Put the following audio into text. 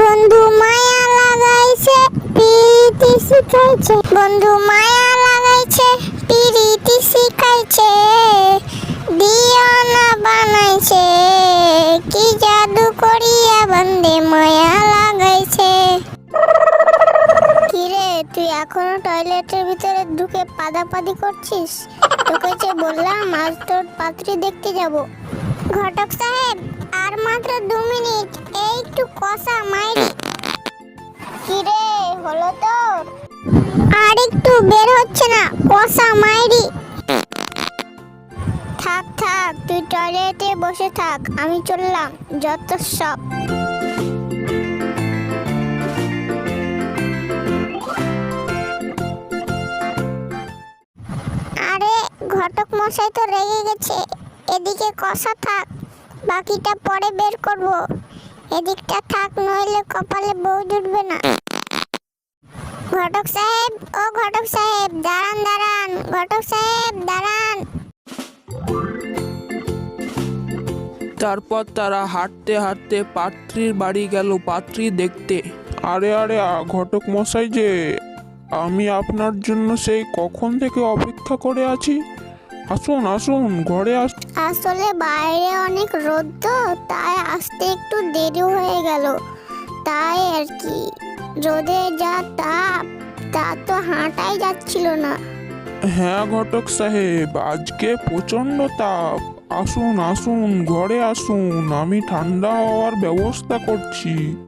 বন্ধু মায়া লাগাইছে, প্রীতি শিখাইছে। বন্ধু মায়া লাগাইছে, প্রীতি শিখাইছে। দিয়ানা বানাইছে, কি জাদু করিয়া বন্দে মায়া লাগাইছে। কিরে, তুই এখনও টয়লেটের ভিতরে ঢুকে পাদাপাদি করছিস? তোকে যে বললাম, আজ তোর পাত্রী দেখতে যাব। ঘটক সাহেব, আর মাত্র দু মিনিট, এই একটু কষা কিরে হলো তোর আর একটু বের হচ্ছে না, কষা মাইরি। থাক থাক, তুই টয়লেটে বসে থাক, আমি চললাম, যত সব। আরে, ঘটক মশাই তো রেগে গেছে, এদিকে কষা থাক, বাকিটা পরে বের করব। এদিকটা থাক, নইলে কপালে বউ জুটবে না। ঘটক সাহেব ও ঘটক সাহেব দাঁড়ান দাঁড়ান ঘটক সাহেব দাঁড়ান। তারপর তারা হাঁটতে হাঁটতে পাত্রীর বাড়ি গেল পাত্রী দেখতে। আরে আরে আ- ঘটক মশাই যে আমি আপনার জন্য সেই কখন থেকে অপেক্ষা করে আছি? আসুন আসুন ঘরে আস আসলে বাইরে অনেক রোদ তো তাই আসতে একটু দেরি হয়ে গেল। তাই আর কি। রোদে যা তাপ তা তো হাঁটাই যাচ্ছিল না। হ্যাঁ ঘটক সাহেব, আজকে প্রচণ্ড তাপ। আসুন আসুন, ঘরে আসুন, আমি ঠান্ডা হওয়ার ব্যবস্থা করছি।